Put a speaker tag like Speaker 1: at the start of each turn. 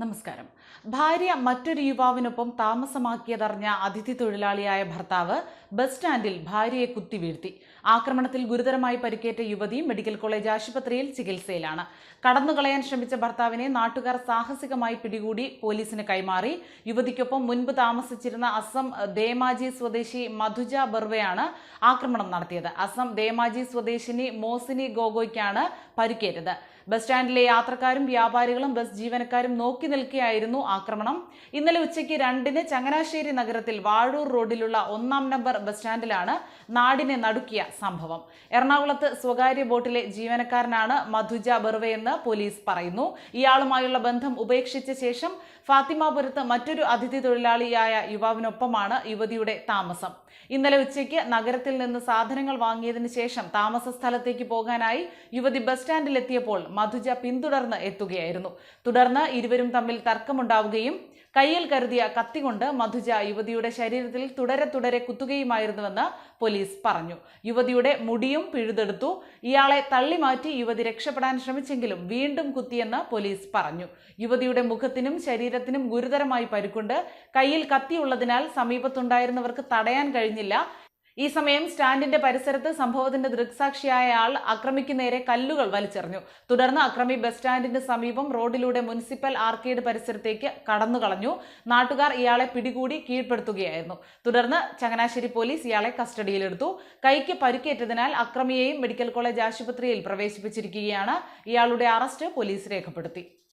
Speaker 1: നമസ്കാരം. ഭാര്യ മറ്റൊരു യുവാവിനൊപ്പം താമസമാക്കിയതറിഞ്ഞ അതിഥി തൊഴിലാളിയായ ഭർത്താവ് ബസ് സ്റ്റാൻഡിൽ ഭാര്യയെ കുത്തി വീഴ്ത്തി. ആക്രമണത്തിൽ ഗുരുതരമായി പരിക്കേറ്റ യുവതി മെഡിക്കൽ കോളേജ് ആശുപത്രിയിൽ ചികിത്സയിലാണ്. കടന്നുകളയാൻ ശ്രമിച്ച ഭർത്താവിനെ നാട്ടുകാർ സാഹസികമായി പിടികൂടി പോലീസിന് കൈമാറി. യുവതിക്കൊപ്പം മുൻപ് താമസിച്ചിരുന്ന അസം ദേമാജി സ്വദേശി മധുജ ബർവയാണ് ആക്രമണം നടത്തിയത്. അസം ദേമാജി സ്വദേശിനി മോസിനി ഗോഗോയ്ക്കാണ് പരിക്കേറ്റത്. ബസ് സ്റ്റാൻഡിലെ യാത്രക്കാരും വ്യാപാരികളും ബസ് ജീവനക്കാരും നോക്കി നിൽക്കുകയായിരുന്നു ആക്രമണം. ഇന്നലെ ഉച്ചയ്ക്ക് രണ്ടിന് ചങ്ങനാശ്ശേരി നഗരത്തിൽ വാഴൂർ റോഡിലുള്ള ഒന്നാം നമ്പർ ബസ് സ്റ്റാൻഡിലാണ് നാടിനെ നടുക്കിയ സംഭവം. എറണാകുളത്ത് സ്വകാര്യ ബോട്ടിലെ ജീവനക്കാരനാണ് മധുജ ബെർവയെന്ന് പോലീസ് പറയുന്നു. ഇയാളുമായുള്ള ബന്ധം ഉപേക്ഷിച്ച ശേഷം ഫാത്തിമാപുരത്ത് മറ്റൊരു അതിഥി തൊഴിലാളിയായ യുവാവിനൊപ്പമാണ് യുവതിയുടെ താമസം. ഇന്നലെ ഉച്ചയ്ക്ക് നഗരത്തിൽ നിന്ന് സാധനങ്ങൾ വാങ്ങിയതിനു ശേഷം താമസ സ്ഥലത്തേക്ക് പോകാനായി യുവതി ബസ് സ്റ്റാൻഡിലെത്തിയപ്പോൾ മധുജ പിന്തുടർന്ന് എത്തുകയായിരുന്നു. തുടർന്ന് ഇരുവരും തമ്മിൽ തർക്കമുണ്ടാവുകയും കയ്യിൽ കരുതിയ കത്തി കൊണ്ട് മധുജ യുവതിയുടെ ശരീരത്തിൽ തുടരെ തുടരെ കുത്തുകയുമായിരുന്നുവെന്ന് പോലീസ് പറഞ്ഞു. യുവതിയുടെ മുടിയും പിഴുതെടുത്തു. ഇയാളെ തള്ളിമാറ്റി യുവതി രക്ഷപ്പെടാൻ ശ്രമിച്ചെങ്കിലും വീണ്ടും കുത്തിയെന്ന് പോലീസ് പറഞ്ഞു. യുവതിയുടെ മുഖത്തിനും ശരീരത്തിനും ഗുരുതരമായി പരുക്കുണ്ട്. കയ്യിൽ കത്തിയുള്ളതിനാൽ സമീപത്തുണ്ടായിരുന്നവർക്ക് തടയാൻ കഴിഞ്ഞില്ല. ഈ സമയം സ്റ്റാൻഡിന്റെ പരിസരത്ത് സംഭവത്തിന്റെ ദൃക്സാക്ഷിയായ ആൾ അക്രമിക്ക് നേരെ കല്ലുകൾ വലിച്ചെറിഞ്ഞു. തുടർന്ന് അക്രമി ബസ് സ്റ്റാൻഡിന്റെ സമീപം റോഡിലൂടെ മുനിസിപ്പൽ ആർക്കേഡ് പരിസരത്തേക്ക് കടന്നുകളഞ്ഞു നാട്ടുകാർ ഇയാളെ പിടികൂടി കീഴ്പ്പെടുത്തുകയായിരുന്നു. തുടർന്ന് ചങ്ങനാശ്ശേരി പോലീസ് ഇയാളെ കസ്റ്റഡിയിലെടുത്തു. കൈക്ക് പരിക്കേറ്റതിനാൽ അക്രമിയെയും മെഡിക്കൽ കോളേജ് ആശുപത്രിയിൽ പ്രവേശിപ്പിച്ചിരിക്കുകയാണ്. ഇയാളുടെ അറസ്റ്റ് പോലീസ് രേഖപ്പെടുത്തി.